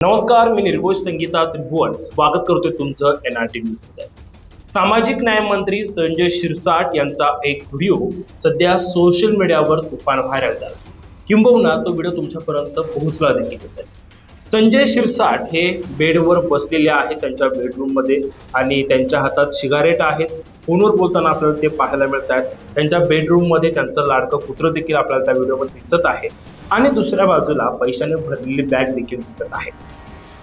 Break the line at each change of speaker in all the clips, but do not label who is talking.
नमस्कार मी निर्घोष संगीता त्रिभुवन स्वागत करतोय तुमचं एन आर टी न्यूज सामाजिक न्याय मंत्री संजय शिरसाट यांचा एक व्हिडिओ सध्या सोशल मीडियावर तुफान व्हायरल झाला. किंबहुना तो व्हिडिओ तुमच्यापर्यंत पोहोचला देखील असेल संजय शिरसाट हे बेडवर बसलेले आहेत त्यांच्या बेडरूममध्ये आणि त्यांच्या हातात सिगारेट आहेत. फोनवर बोलताना आपल्याला ते पाहायला मिळत आहेत. त्यांच्या बेडरूममध्ये त्यांचं लाडकं कुत्रं देखील आपल्याला त्या व्हिडिओमध्ये दिसत आहे. आणि दुसऱ्या बाजूला पैशाने भरलेली बॅग देखील दिसत आहे.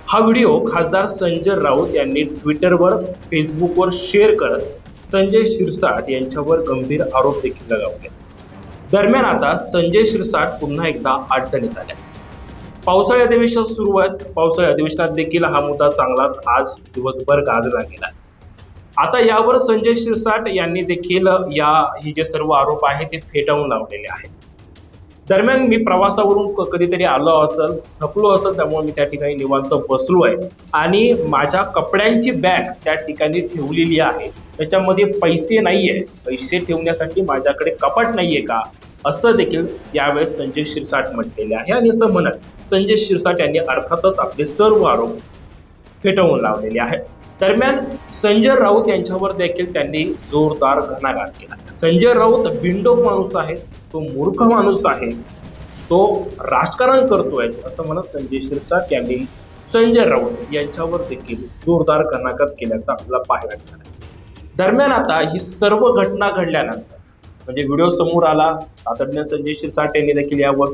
हा व्हिडिओ खासदार संजय राऊत यांनी ट्विटरवर फेसबुकवर शेअर करत संजय शिरसाट यांच्यावर गंभीर आरोप देखील लगावले. दरम्यान आता संजय शिरसाट पुन्हा एकदा अडचणीत आल्या. पावसाळी अधिवेशन सुरू आहेत. पावसाळी अधिवेशनात देखील हा मुद्दा चांगलाच आज दिवसभर गाजला गेला. आता यावर संजय शिरसाट यांनी देखील या हे जे सर्व आरोप आहे ते फेटाळून लावलेले आहेत. दरम्यान मी प्रवासावरून क- कधीतरी आलो असेल थकलो असेल त्यामुळे मी त्या ठिकाणी निवांत बसलो आहे. आणि माझ्या कपड्यांची बॅग त्या ठिकाणी ठेवलेली आहे. त्याच्यामध्ये पैसे नाही आहे पैसे ठेवण्यासाठी माझ्याकडे कपाट नाही आहे का? असं देखील यावेळेस संजय शिरसाट म्हटलेले आहे. आणि असं म्हणत संजय शिरसाट यांनी अर्थातच आपले सर्व आरोप फेटाळून लावलेले आहेत. दरम्यान संजय राऊत यांच्यावर देखील त्यांनी जोरदार घणाघात केला. संजय राऊत बिंडोक माणूस आहे तो मूर्ख माणूस आहे तो राजकारण करतोय असं म्हणत संजय शिरसाट यांनी संजय राऊत यांच्यावर देखील जोरदार घणाघात केल्याचा आपल्याला पाहायला मिळाला. दरम्यान आता ही सर्व घटना घडल्यानंतर म्हणजे व्हिडिओ समोर आला. तातडीने संजय शिरसाट यांनी देखील यावर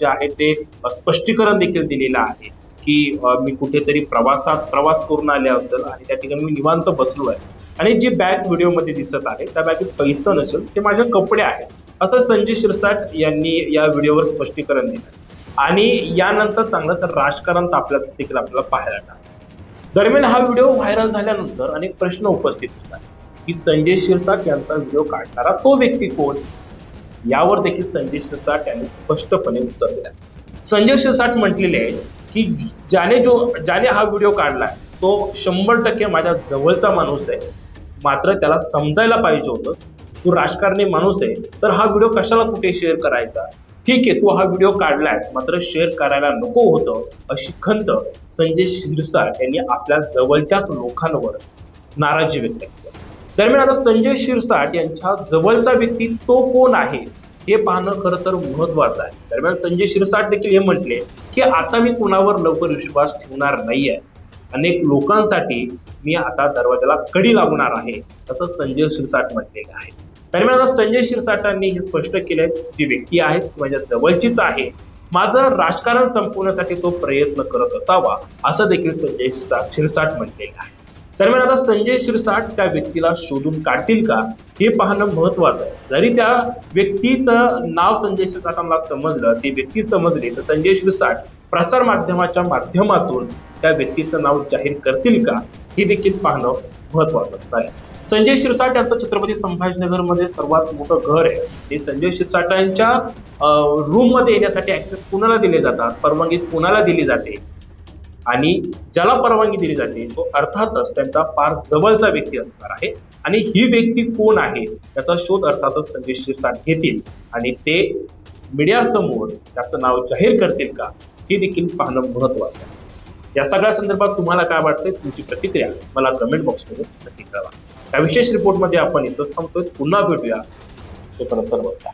जे आहे ते स्पष्टीकरण देखील दिलेलं आहे की मी कुठेतरी प्रवासात प्रवास करून आले असेल आणि त्या ठिकाणी मी निवांत बसलो आहे आणि जी बॅग व्हिडिओमध्ये दिसत आहे त्या बॅगेत पैसा नसेल ते माझे कपडे आहेत. असं संजय शिरसाट यांनी या व्हिडिओवर स्पष्टीकरण दिलं. आणि यानंतर चांगलंच राजकारण तापल्याचं देखील आपल्याला पाहायला मिळालं. दरम्यान हा व्हिडिओ व्हायरल झाल्यानंतर अनेक प्रश्न उपस्थित होतात. की संजय शिरसाट यांचा व्हिडिओ काढणारा तो व्यक्ती कोण? यावर देखील संजय शिरसाट यांनी स्पष्टपणे उत्तर दिलं. संजय शिरसाट म्हटलेले आहे की ज्याने जो ज्याने हा व्हिडिओ काढला तो शंभर टक्के माझ्या जवळचा माणूस आहे. मात्र त्याला समजायला पाहिजे होतं. तू राजकारणी माणूस आहे तर हा व्हिडिओ कशाला कुठे शेअर करायचा? ठीक आहे तू हा व्हिडिओ काढलाय मात्र शेअर करायला नको होतं अशी खंत संजय शिरसाट यांनी आपल्या जवळच्याच लोकांवर नाराजी व्यक्त केली. दरम्यान आता संजय शिरसाट यांच्या जवळचा व्यक्ती तो कोण आहे हे पाहणं खरं तर महत्वाचं आहे. दरम्यान संजय शिरसाट देखील हे म्हटले की आता मी कुणावर लवकर विश्वास ठेवणार नाहीये. अनेक लोकांसाठी मी आता दरवाजाला कडी लागणार आहे असं संजय शिरसाट म्हटलेलं आहे. दरम्यान आता संजय शिरसाटांनी हे स्पष्ट केलंय जी व्यक्ती आहे ती माझ्या जवळचीच आहे. माझं राजकारण संपवण्यासाठी तो प्रयत्न करत असावा असं देखील संजय शिरसाट म्हटलेलं आहे. दरम्यान आता संजय शिरसाट त्या व्यक्तीला शोधून काढतील का? हे पाहणं महत्वाचं आहे. जरी त्या व्यक्तीचं नाव संजय शिरसाटांना समजलं ती व्यक्ती समजली तर संजय शिरसाट प्रसार माध्यमाच्या माध्यमातून त्या व्यक्तीचं नाव जाहीर करतील का? हे देखील पाहणं महत्वाचं असणार आहे. संजय शिरसाट यांचं छत्रपती संभाजीनगरमध्ये सर्वात मोठं घर आहे. ते संजय शिरसाटांच्या रूममध्ये येण्यासाठी ऍक्सेस कुणाला दिले जातात. परवानगी कुणाला दिली जाते. आणि ज्याला परवानगी दिली जाते तो अर्थातच त्यांचा फार जवळचा व्यक्ती असणार आहे. आणि ही व्यक्ती कोण आहे त्याचा शोध अर्थातच संजय शिरसाट घेतील. आणि ते मीडियासमोर त्याचं नाव जाहीर करतील का हे देखील पाहणं महत्वाचं आहे. या सगळ्या संदर्भात तुम्हाला काय वाटतंय तुमची प्रतिक्रिया मला कमेंट बॉक्समध्ये नक्की कळवा. या विशेष रिपोर्टमध्ये आपण इथंच थांबतोय. पुन्हा भेटूया. तोपर्यंत नमस्कार.